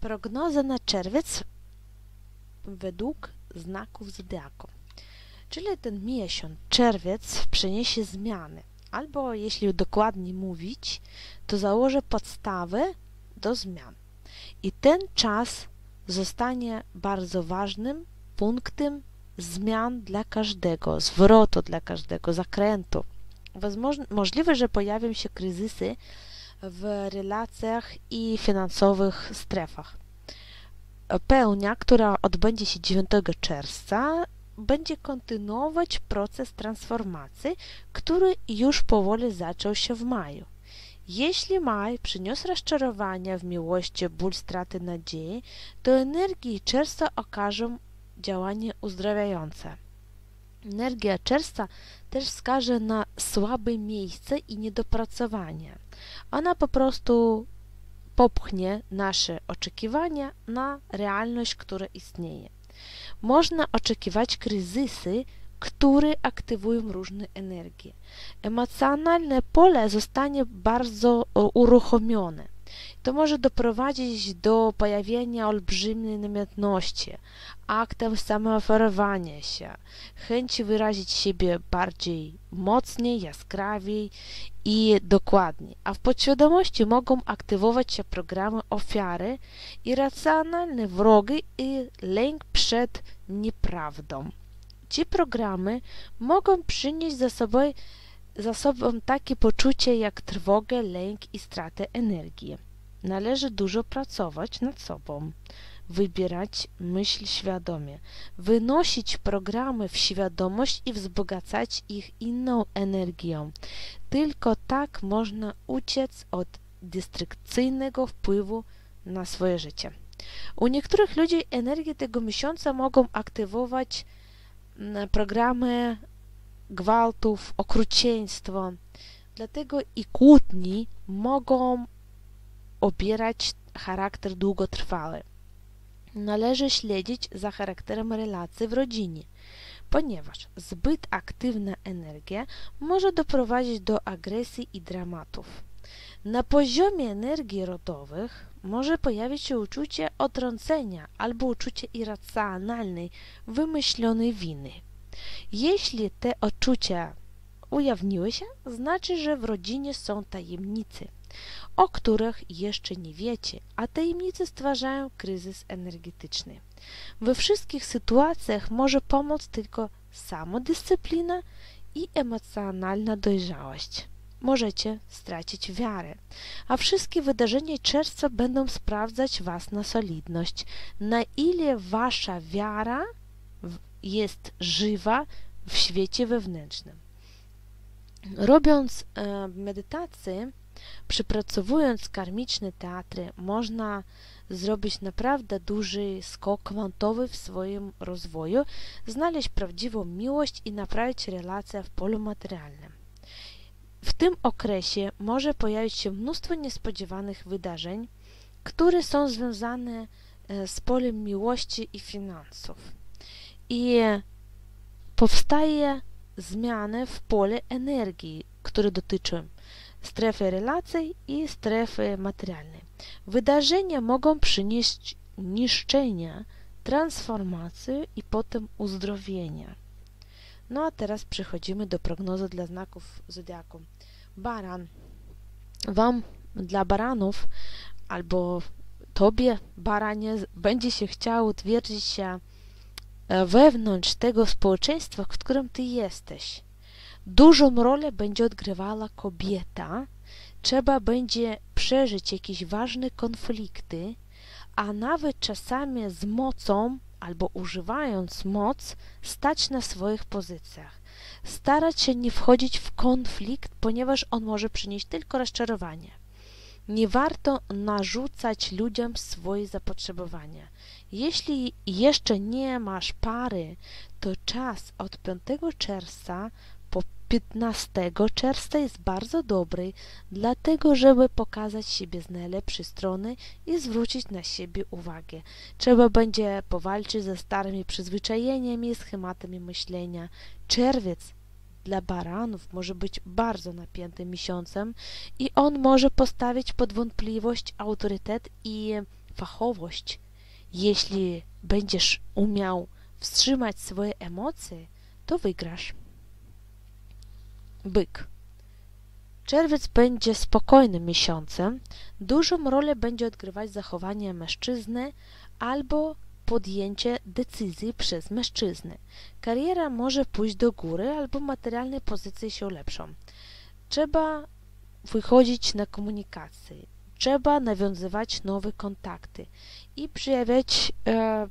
Prognoza na czerwiec według znaków zodiaku. Czyli ten miesiąc, czerwiec, przyniesie zmiany. Albo jeśli dokładniej mówić, to założy podstawę do zmian. I ten czas zostanie bardzo ważnym punktem zmian dla każdego, zwrotu dla każdego, zakrętu. Możliwe, że pojawią się kryzysy w relacjach i finansowych strefach. Pełnia, która odbędzie się 9 czerwca, będzie kontynuować proces transformacji, który już powoli zaczął się w maju. Jeśli maj przyniósł rozczarowania w miłości, ból, straty nadziei, to energii czerwca okażą działanie uzdrawiające. Energia czerwca też wskaże na słabe miejsce i niedopracowanie. Ona po prostu popchnie nasze oczekiwania na realność, która istnieje. Można oczekiwać kryzysy, które aktywują różne energie. Emocjonalne pole zostanie bardzo uruchomione. To może doprowadzić do pojawienia olbrzymiej namiętności, aktem samooferowania się, chęci wyrazić siebie bardziej mocniej, jaskrawiej i dokładniej. A w podświadomości mogą aktywować się programy ofiary, irracjonalne wrogi i lęk przed nieprawdą. Ci programy mogą przynieść za sobą, za sobą takie poczucie jak trwogę, lęk i stratę energii. Należy dużo pracować nad sobą, wybierać myśl świadomie, wynosić programy w świadomość i wzbogacać ich inną energią. Tylko tak można uciec od destrukcyjnego wpływu na swoje życie. U niektórych ludzi energię tego miesiąca mogą aktywować mm, programy gwałtów, okrucieństwo. Dlatego i kłótni mogą obierać charakter długotrwały. Należy śledzić za charakterem relacji w rodzinie, ponieważ zbyt aktywna energia może doprowadzić do agresji i dramatów. Na poziomie energii rodowych może pojawić się uczucie odrącenia albo uczucie irracjonalnej, wymyślonej winy. Jeśli te odczucia ujawniły się, znaczy, że w rodzinie są tajemnice, o których jeszcze nie wiecie, a tajemnice stwarzają kryzys energetyczny. We wszystkich sytuacjach może pomóc tylko samodyscyplina i emocjonalna dojrzałość. Możecie stracić wiarę, a wszystkie wydarzenia czerwca będą sprawdzać Was na solidność, na ile Wasza wiara jest żywa w świecie wewnętrznym. Robiąc e, medytację, Przypracowując karmiczne teatry, można zrobić naprawdę duży skok kwantowy w swoim rozwoju, znaleźć prawdziwą miłość i naprawić relacje w polu materialnym. W tym okresie może pojawić się mnóstwo niespodziewanych wydarzeń, które są związane e, z polem miłości i finansów. I powstaje zmiany w pole energii, które dotyczą strefy relacji i strefy materialnej. Wydarzenia mogą przynieść niszczenia, transformację i potem uzdrowienie. No a teraz przechodzimy do prognozy dla znaków zodiaku. Baran. Wam, dla baranów, albo tobie, baranie, będzie się chciało utwierdzić się e, wewnątrz tego społeczeństwa, w którym ty jesteś dużą rolę będzie odgrywała kobieta, trzeba będzie przeżyć jakieś ważne konflikty, a nawet czasami z mocą albo używając moc stać na swoich pozycjach. Starać się nie wchodzić w konflikt, ponieważ on może przynieść tylko rozczarowanie. Nie warto narzucać ludziom swoje zapotrzebowania. Jeśli jeszcze nie masz pary, to czas od 5 czerwca 15 czerwca jest bardzo dobry, dlatego żeby pokazać siebie z najlepszej strony i zwrócić na siebie uwagę. Trzeba będzie powalczyć ze starymi przyzwyczajeniami i schematami myślenia. Czerwiec dla baranów może być bardzo napiętym miesiącem i on może postawić pod wątpliwość autorytet i fachowość, jeśli będziesz umiał wstrzymać swoje emocje, to wygrasz. Byk. Czerwiec będzie spokojnym miesiącem. Dużą rolę będzie odgrywać zachowanie mężczyzny albo podjęcie decyzji przez mężczyznę. Kariera może pójść do góry albo materialne pozycje się ulepszą. Trzeba wychodzić na komunikację, trzeba nawiązywać nowe kontakty i przejawiać e,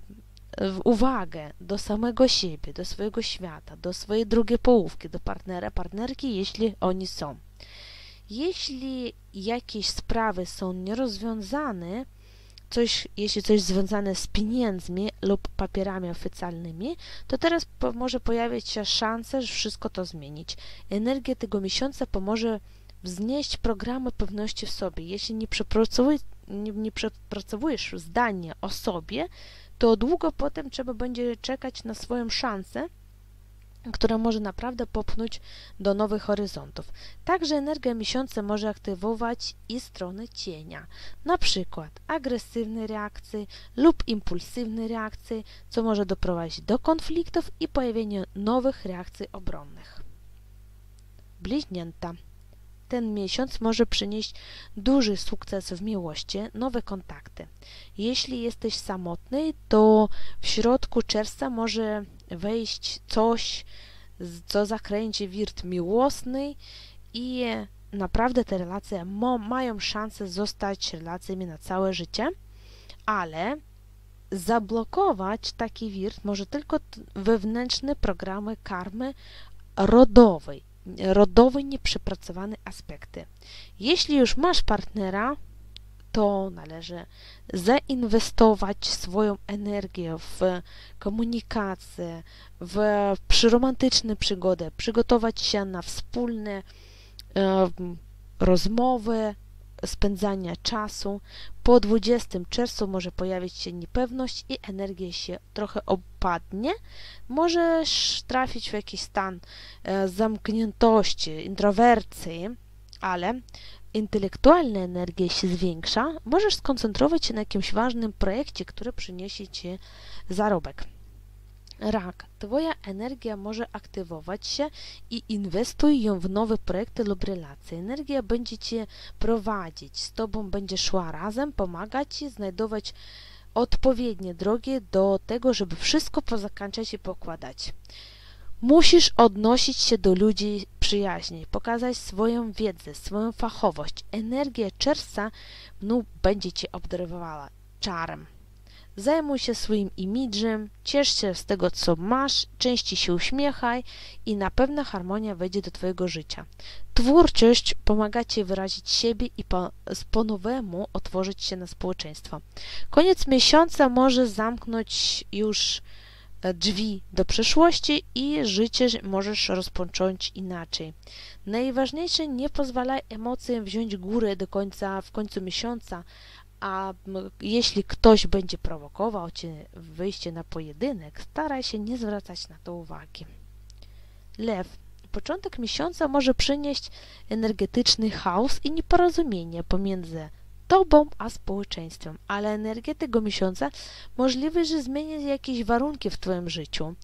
uwagę do samego siebie, do swojego świata, do swojej drugiej połówki, do partnera, partnerki, jeśli oni są. Jeśli jakieś sprawy są nierozwiązane, coś, jeśli coś związane z pieniędzmi lub papierami oficjalnymi, to teraz po, może pojawić się szansa, że wszystko to zmienić. Energia tego miesiąca pomoże wznieść programy pewności w sobie. Jeśli nie, nie, nie przepracowujesz zdanie o sobie, to długo potem trzeba będzie czekać na swoją szansę, która może naprawdę popchnąć do nowych horyzontów. Także energia miesiąca może aktywować i strony cienia, na przykład agresywne reakcje lub impulsywne reakcje, co może doprowadzić do konfliktów i pojawienia nowych reakcji obronnych. Bliźnięta ten miesiąc może przynieść duży sukces w miłości, nowe kontakty. Jeśli jesteś samotny, to w środku czerwca może wejść coś, co zakręci wirt miłosny i naprawdę te relacje mają szansę zostać relacjami na całe życie, ale zablokować taki wirt może tylko wewnętrzne programy karmy rodowej rodowe nieprzepracowane aspekty. Jeśli już masz partnera, to należy zainwestować swoją energię w komunikację, w przyromantyczne przygody, przygotować się na wspólne e, rozmowy, spędzania czasu. Po 20 czerwcu może pojawić się niepewność i energia się trochę opadnie. Możesz trafić w jakiś stan e, zamkniętości, introwercji, ale intelektualna energia się zwiększa. Możesz skoncentrować się na jakimś ważnym projekcie, który przyniesie Ci zarobek. Rak. Twoja energia może aktywować się i inwestuj ją w nowe projekty lub relacje. Energia będzie Cię prowadzić, z Tobą będzie szła razem, pomagać Ci znajdować odpowiednie drogi do tego, żeby wszystko pozakańczać i pokładać. Musisz odnosić się do ludzi przyjaźnie, pokazać swoją wiedzę, swoją fachowość. Energia czerwca no, będzie Cię obdarowała czarem. Zajmuj się swoim imidżem, ciesz się z tego, co masz, częściej się uśmiechaj i na pewno harmonia wejdzie do Twojego życia. Twórczość pomaga Ci wyrazić siebie i po, po nowemu otworzyć się na społeczeństwo. Koniec miesiąca może zamknąć już e, drzwi do przyszłości i życie możesz rozpocząć inaczej. Najważniejsze, nie pozwalaj emocjom wziąć górę do końca, w końcu miesiąca, a jeśli ktoś będzie prowokował cię wyjście na pojedynek, staraj się nie zwracać na to uwagi. Lew. Początek miesiąca może przynieść energetyczny chaos i nieporozumienie pomiędzy tobą a społeczeństwem, ale energia tego miesiąca możliwe, że zmieni jakieś warunki w twoim życiu.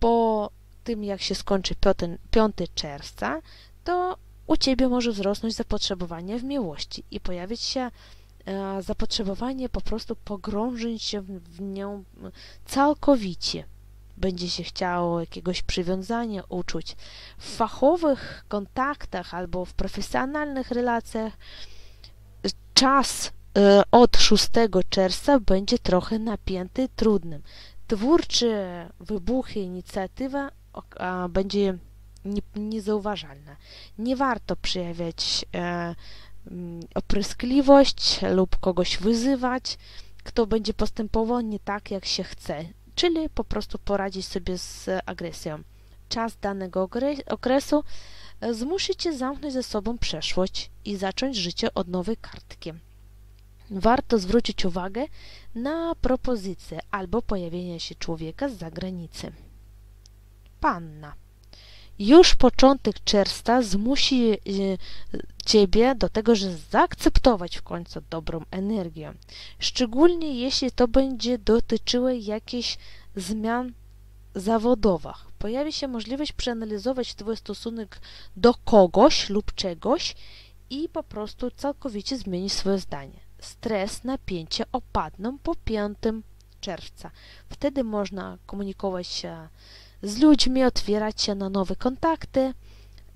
Po tym, jak się skończy 5 czerwca, to u ciebie może wzrosnąć zapotrzebowanie w miłości i pojawić się zapotrzebowanie po prostu pogrążyć się w nią całkowicie. Będzie się chciało jakiegoś przywiązania uczuć. W fachowych kontaktach albo w profesjonalnych relacjach czas e, od 6 czerwca będzie trochę napięty, trudnym. Twórcze wybuchy, inicjatywa będzie niezauważalna. Nie warto przejawiać e, opryskliwość lub kogoś wyzywać, kto będzie postępował nie tak, jak się chce, czyli po prostu poradzić sobie z agresją. Czas danego okresu e, zmusi cię zamknąć ze sobą przeszłość i zacząć życie od nowej kartki. Warto zwrócić uwagę na propozycję albo pojawienie się człowieka z zagranicy. Panna. Już początek czerwca zmusi e, Ciebie do tego, że zaakceptować w końcu dobrą energię. Szczególnie jeśli to będzie dotyczyło jakichś zmian zawodowych. Pojawi się możliwość przeanalizować Twój stosunek do kogoś lub czegoś i po prostu całkowicie zmienić swoje zdanie. Stres, napięcie opadną po 5 czerwca. Wtedy można komunikować się z ludźmi, otwierać się na nowe kontakty,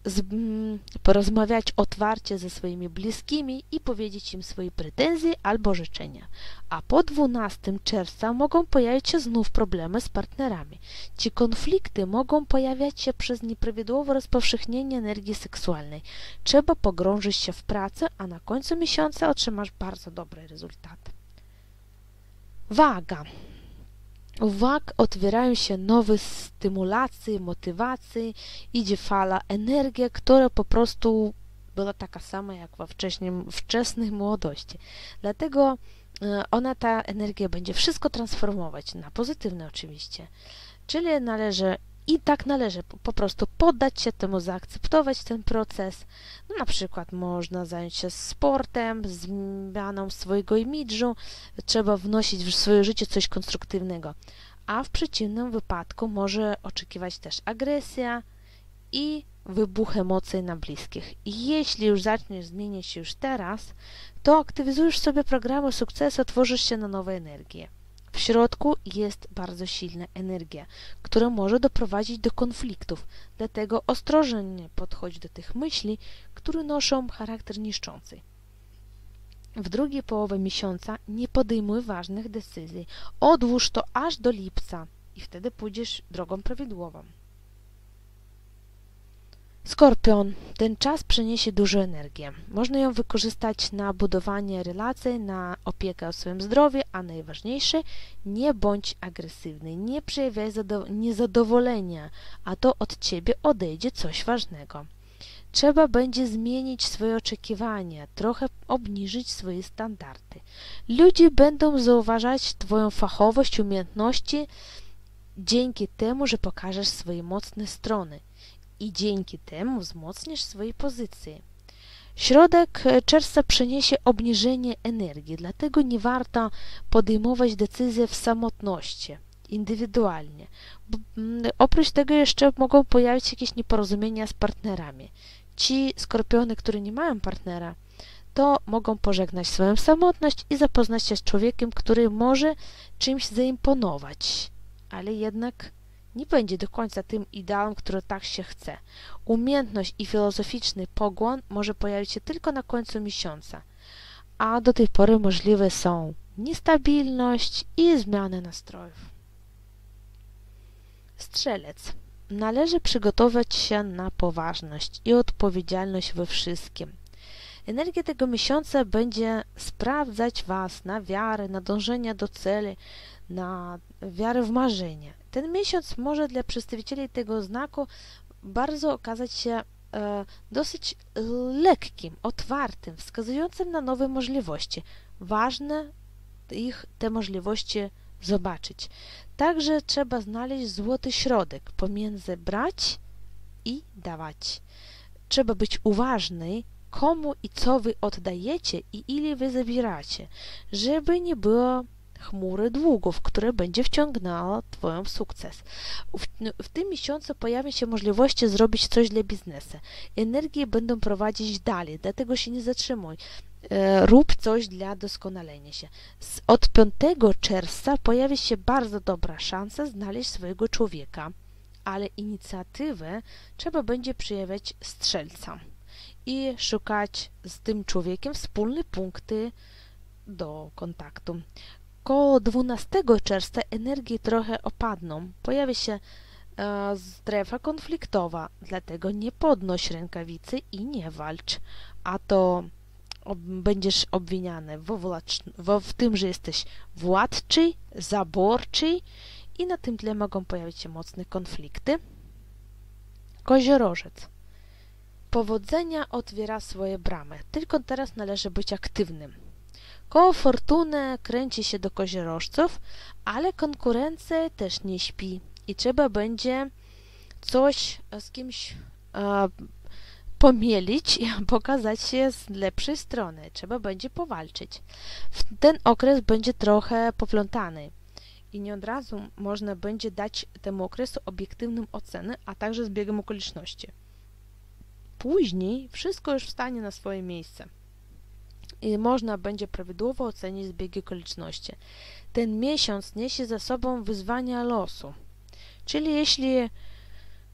z, mm, porozmawiać otwarcie ze swoimi bliskimi i powiedzieć im swoje pretensje albo życzenia. A po 12 czerwca mogą pojawić się znów problemy z partnerami. Ci konflikty mogą pojawiać się przez nieprawidłowe rozpowszechnienie energii seksualnej. Trzeba pogrążyć się w pracy, a na końcu miesiąca otrzymasz bardzo dobre rezultaty. Waga uwag otwierają się nowe stymulacje, motywacje, idzie fala energii, która po prostu była taka sama jak we wcześniej, wczesnej młodości. Dlatego e, ona, ta energia będzie wszystko transformować na pozytywne oczywiście. Czyli należy i tak należy po prostu poddać się temu, zaakceptować ten proces. No, na przykład można zająć się sportem, zmianą swojego imidżu, trzeba wnosić w swoje życie coś konstruktywnego. A w przeciwnym wypadku może oczekiwać też agresja i wybuch emocji na bliskich. I jeśli już zaczniesz zmieniać się już teraz, to aktywizujesz sobie programy sukcesu, tworzysz się na nowe energie. W środku jest bardzo silna energia, która może doprowadzić do konfliktów, dlatego ostrożnie podchodź do tych myśli, które noszą charakter niszczący. W drugiej połowie miesiąca nie podejmuj ważnych decyzji. Odłóż to aż do lipca i wtedy pójdziesz drogą prawidłową. Skorpion. Ten czas przyniesie dużo energii. Można ją wykorzystać na budowanie relacji, na opiekę o swoim zdrowiu, a najważniejsze, nie bądź agresywny, nie przejawiaj niezadowolenia, a to od ciebie odejdzie coś ważnego. Trzeba będzie zmienić swoje oczekiwania, trochę obniżyć swoje standardy. Ludzie będą zauważać Twoją fachowość, umiejętności dzięki temu, że pokażesz swoje mocne strony i dzięki temu wzmocnisz swoje pozycje. Środek czerwca przyniesie obniżenie energii, dlatego nie warto podejmować decyzji w samotności, indywidualnie. Mm, oprócz tego jeszcze mogą pojawić się jakieś nieporozumienia z partnerami. Ci skorpiony, które nie mają partnera, to mogą pożegnać swoją samotność i zapoznać się z człowiekiem, który może czymś zaimponować, ale jednak nie będzie do końca tym ideałem, który tak się chce. Umiejętność i filozoficzny pogląd może pojawić się tylko na końcu miesiąca, a do tej pory możliwe są niestabilność i zmiany nastrojów. Strzelec. Należy przygotować się na poważność i odpowiedzialność we wszystkim. Energia tego miesiąca będzie sprawdzać Was na wiarę, na dążenie do celi, na wiarę w marzenie. Ten miesiąc może dla przedstawicieli tego znaku bardzo okazać się e, dosyć lekkim, otwartym, wskazującym na nowe możliwości. Ważne ich te możliwości zobaczyć. Także trzeba znaleźć złoty środek pomiędzy brać i dawać. Trzeba być uważny, komu i co wy oddajecie i ile wy zabieracie, żeby nie było chmury długów, które będzie wciągnęło Twoją sukces. W, w, tym miesiącu pojawią się możliwości zrobić coś dla biznesu. Energie będą prowadzić dalej, dlatego się nie zatrzymuj. E, rób coś dla doskonalenia się. Od 5 czerwca pojawi się bardzo dobra szansa znaleźć swojego człowieka, ale inicjatywę trzeba będzie przejawiać strzelcom i szukać z tym człowiekiem wspólne punkty do kontaktu. Koło 12 czerwca energie trochę opadną. Pojawi się e, strefa konfliktowa, dlatego nie podnoś rękawicy i nie walcz. A to ob, będziesz obwiniany w, w, w tym, że jesteś władczy, zaborczy i na tym tle mogą pojawić się mocne konflikty. Koziorożec. Powodzenia otwiera swoje bramy, tylko teraz należy być aktywnym. Koło fortuny kręci się do koziorożców, ale konkurencja też nie śpi i trzeba będzie coś z kimś e, pomielić i pokazać się z lepszej strony. Trzeba będzie powalczyć. Ten okres będzie trochę poplątany i nie od razu można będzie dać temu okresu obiektywną ocenę, a także z biegiem okoliczności. Później wszystko już wstanie na swoje miejsce i można będzie prawidłowo ocenić zbieg okoliczności. Ten miesiąc niesie za sobą wyzwania losu. Czyli jeśli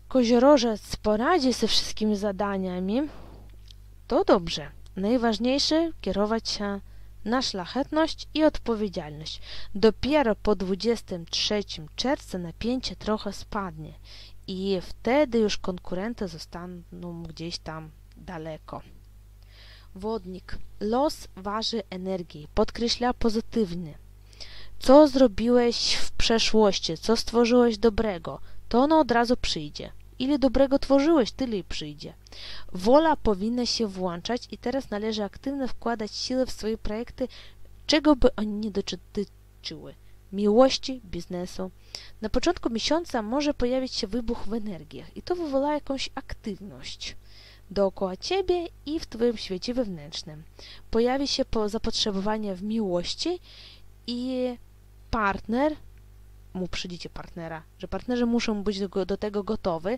koziorożec poradzi ze wszystkimi zadaniami, to dobrze. Najważniejsze kierować się na szlachetność i odpowiedzialność. Dopiero po 23 czerwca napięcie trochę spadnie i wtedy już konkurenty zostaną gdzieś tam daleko. Wodnik. Los waży energii, podkreśla pozytywnie. Co zrobiłeś w przeszłości, co stworzyłeś dobrego, to ono od razu przyjdzie. Ile dobrego tworzyłeś, tyle i przyjdzie. Wola powinna się włączać i teraz należy aktywnie wkładać siłę w swoje projekty, czego by oni nie dotyczyły. Miłości, biznesu. Na początku miesiąca może pojawić się wybuch w energiach i to wywoła jakąś aktywność dookoła ciebie i w twoim świecie wewnętrznym. Pojawi się zapotrzebowanie w miłości i partner mu przyjdziecie partnera, że partnerzy muszą być do, do tego gotowi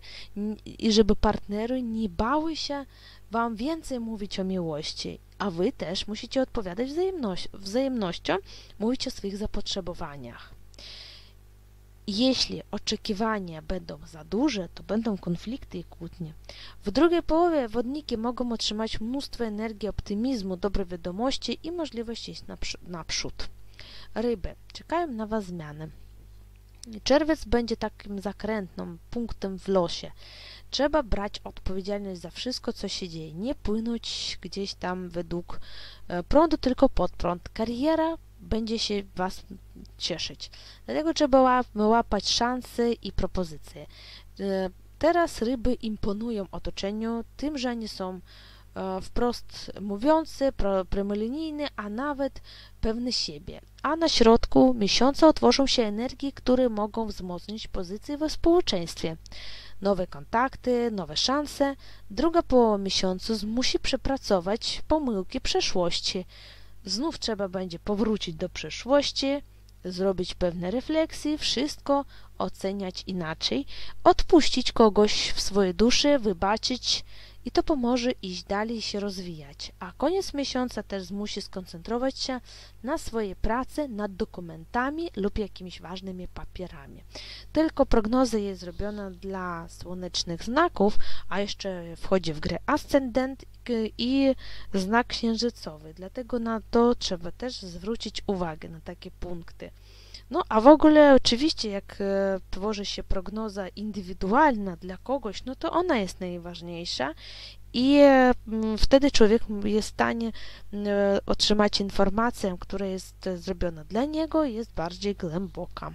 i żeby partnery nie bały się wam więcej mówić o miłości, a wy też musicie odpowiadać wzajemnością, mówić o swoich zapotrzebowaniach. Jeśli oczekiwania będą za duże, to będą konflikty i kłótnie. W drugiej połowie wodniki mogą otrzymać mnóstwo energii, optymizmu, dobrej wiadomości i możliwość iść naprzód. Ryby, czekają na Was zmiany. Czerwiec będzie takim zakrętnym punktem w losie. Trzeba brać odpowiedzialność za wszystko, co się dzieje. Nie płynąć gdzieś tam według e, prądu, tylko pod prąd. Kariera będzie się Was cieszyć. Dlatego trzeba łapać szanse i propozycje. E, teraz ryby imponują otoczeniu tym, że nie są e, wprost mówiący, promolinijny, a nawet pewny siebie. A na środku miesiąca otworzą się energii, które mogą wzmocnić pozycję we społeczeństwie. Nowe kontakty, nowe szanse. Druga połowa miesiąca musi przepracować pomyłki przeszłości. Znów trzeba będzie powrócić do przeszłości, zrobić pewne refleksje, wszystko oceniać inaczej, odpuścić kogoś w swojej duszy, wybaczyć i to pomoże iść dalej i się rozwijać. A koniec miesiąca też zmusi skoncentrować się na swojej pracy nad dokumentami lub jakimiś ważnymi papierami. Tylko prognoza jest zrobiona dla słonecznych znaków, a jeszcze wchodzi w grę ascendent i znak księżycowy. Dlatego na to trzeba też zwrócić uwagę, na takie punkty. No, a w ogóle oczywiście jak e, tworzy się prognoza indywidualna dla kogoś, no to ona jest najważniejsza i e, wtedy człowiek jest w stanie e, otrzymać informację, która jest zrobiona dla niego, jest bardziej głęboka.